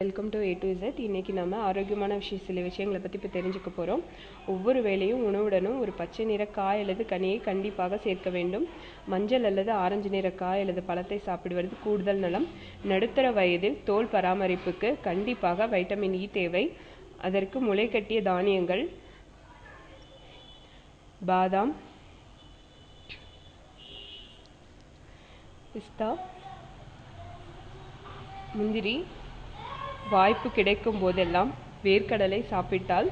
Welcome to A to Z இன்றைக்கி நம்ம ஆரோக்கியமான விஷயம் சில விஷயங்களை பற்றி இப்போ தெரிஞ்சுக்க போகிறோம் ஒவ்வொரு வேளையும் உணவுடனும் ஒரு பச்சை நிற காய் அல்லது கனியை கண்டிப்பாக சேர்க்க வேண்டும். மஞ்சள் அல்லது ஆரஞ்சு நிற காய் அல்லது பழத்தை சாப்பிடுவது கூடுதல் நலம். நடுத்தர வயதில் தோல் பராமரிப்புக்கு கண்டிப்பாக வைட்டமின் இ தேவை. அதற்கு முளைக்கட்டிய தானியங்கள் பாதாம் பிஸ்தா முந்திரி வாய்ப்பு கிடைக்கும் போதெல்லாம் வேர்க்கடலை சாப்பிட்டால்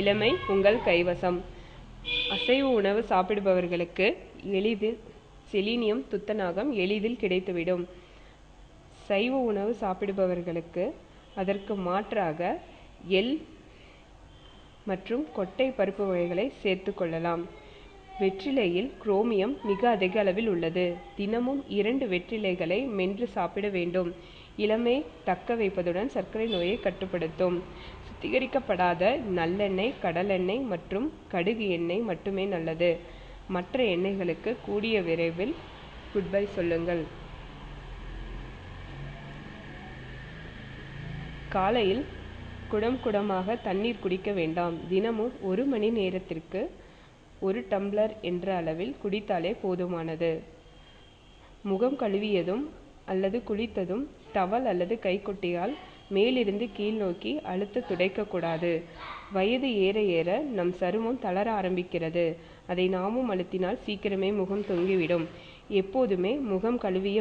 இளமை உங்கள் கைவசம். அசைவ உணவு சாப்பிடுபவர்களுக்கு எளிதில் செலீனியம் துத்தநாகம் எளிதில் கிடைத்துவிடும். சைவ உணவு சாப்பிடுபவர்களுக்கு அதற்கு மாற்றாக எள் மற்றும் கொட்டை பருப்பு வகைகளை சேர்த்து கொள்ளலாம். வெற்றிலையில் குரோமியம் மிக அதிக அளவில் உள்ளது. தினமும் இரண்டு வெற்றிலைகளை மென்று சாப்பிட வேண்டும். இளமை தக்க வைப்பதுடன் சர்க்கரை நோயை கட்டுப்படுத்தும். சுத்திகரிக்கப்படாத நல்லெண்ணெய் கடலெண்ணெய் மற்றும் கடுகு எண்ணெய் மட்டுமே நல்லது. மற்ற எண்ணெய்களுக்கு கூடிய விரைவில் குட்பை சொல்லுங்கள். காலையில் குடம் குடமாக தண்ணீர் குடிக்க வேண்டாம். தினமும் ஒரு மணி நேரத்திற்கு ஒரு டம்ளர் என்ற அளவில் குடித்தாலே போதுமானது. முகம் கழுவியதும் அல்லது குளித்ததும் டவல் அல்லது கைக்குட்டையால் மேலிருந்து கீழ் நோக்கி அழுத்த துடைக்கக்கூடாது. வயது ஏற ஏற நம் சருமம் தளர ஆரம்பிக்கிறது. அதை நாமும் அழுத்தினால் சீக்கிரமே முகம் தொங்கிவிடும். எப்போதுமே முகம் கழுவிய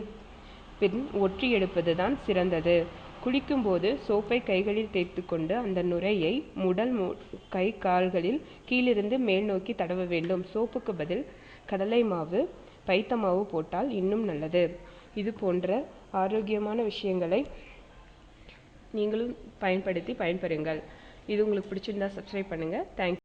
பின் ஒற்றி எடுப்பது தான் சிறந்தது. குளிக்கும்போது சோப்பை கைகளில் தேய்த்து கொண்டு அந்த நுரையை முடல் கை கால்களில் கீழிருந்து மேல் நோக்கி தடவ வேண்டும். சோப்புக்கு பதில் கடலை மாவு பைத்த மாவு போட்டால் இன்னும் நல்லது. இது போன்ற ஆரோக்கியமான விஷயங்களை நீங்களும் பயன்படுத்தி பயன்பெறுங்கள். இது உங்களுக்கு பிடிச்சிருந்தா சப்ஸ்கிரைப் பண்ணுங்கள் தேங்க்